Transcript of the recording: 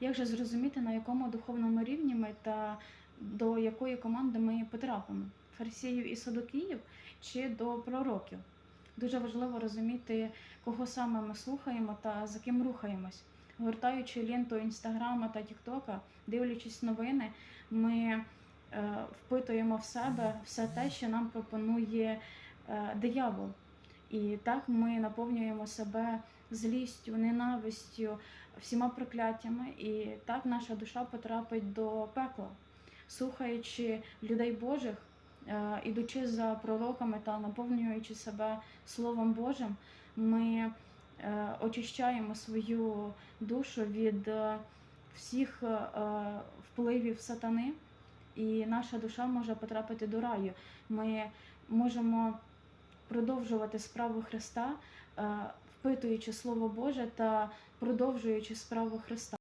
Як же зрозуміти, на якому духовному рівні ми та до якої команди ми потрапимо? Фарисіїв і садокіїв чи до пророків? Дуже важливо розуміти, кого саме ми слухаємо та за ким рухаємось. Гортаючи ленту інстаграма та тіктока, дивлячись новини, ми е, впитуємо в себе все те, що нам пропонує е, диявол. І так ми наповнюємо себе злістю, ненавистю, всіма прокляттями, і так наша душа потрапить до пекла, слухаючи людей Божих, е, ідучи за пророками та наповнюючи себе Словом Божим, ми е, очищаємо свою душу від е, всіх впливів сатани, і наша душа може потрапити до раю. Ми можемо продовжувати справу Христа, е, впитуючи Слово Боже та продовжуючи справу Христа.